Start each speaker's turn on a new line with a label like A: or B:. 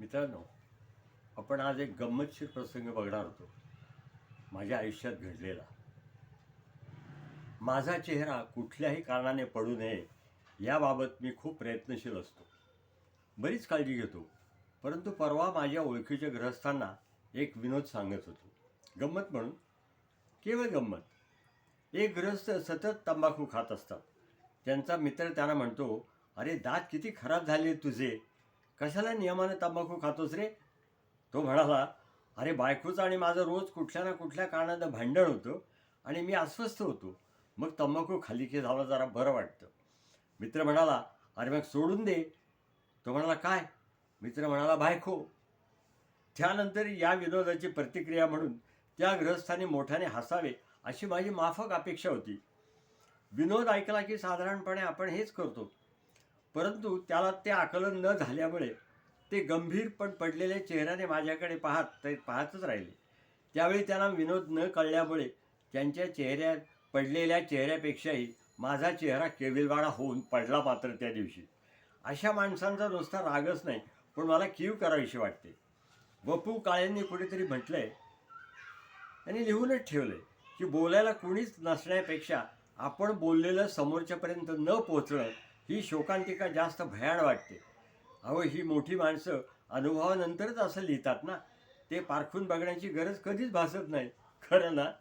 A: मित्रांनो आपण आज एक गंमतशीर प्रसंग बघणार होतो. माझ्या आयुष्यात घडलेला. माझा चेहरा कुठल्याही कारणाने पडू नये याबाबत मी खूप प्रयत्नशील असतो. बरीच काळजी घेतो परंतु परवा माझ्या ओळखीच्या ग्रहस्थांना एक विनोद सांगत होतो. गंमत म्हणून? केवळ गंमत. एक ग्रहस्थ सतत तंबाखू खात असतात. त्यांचा मित्र त्यांना म्हणतो अरे दात किती खराब झाले तुझे. कशाला नियमाने तंबाखू खातोस रे? तो म्हणाला अरे बायकोचं आणि माझं रोज कुठल्या ना कुठल्या कारणानं भांडण होतं आणि मी अस्वस्थ होतो. मग तंबाखू खाली की झाला जरा बरं वाटतं. मित्र म्हणाला अरे मग सोडून दे. तो म्हणाला काय? मित्र म्हणाला बायको. त्यानंतर या विनोदाची प्रतिक्रिया म्हणून त्या ग्रहस्थाने मोठ्याने हसावे अशी माझी माफक अपेक्षा होती. विनोद ऐकला की साधारणपणे आपण हेच करतो. परंतु त्याला ते आकलन न झाल्यामुळे ते गंभीर पण पडलेल्या चेहऱ्याने माझ्याकडे पाहत ते पाहतच राहिले. त्यावेळी त्यांना विनोद न कळल्यामुळे त्यांच्या चेहऱ्यात पडलेल्या चेहऱ्यापेक्षाही माझा चेहरा केविलवाडा होऊन पडला मात्र त्या दिवशी. अशा माणसांचा नुसता रागच नाही पण मला कीव करावीशी वाटते. वपू काळेंनी कुठेतरी म्हटलंय त्यांनी लिहूनच ठेवलंय की बोलायला कुणीच नसण्यापेक्षा आपण बोललेलं समोरच्यापर्यंत न पोचणं ही शोकांतिका जास्त भयाड वाटते. अहो ही मोठी माणसं अनुभवानंतरच असं लिहितात ना. ते पारखून बघण्याची गरज कधीच भासत नाही. खरं ना?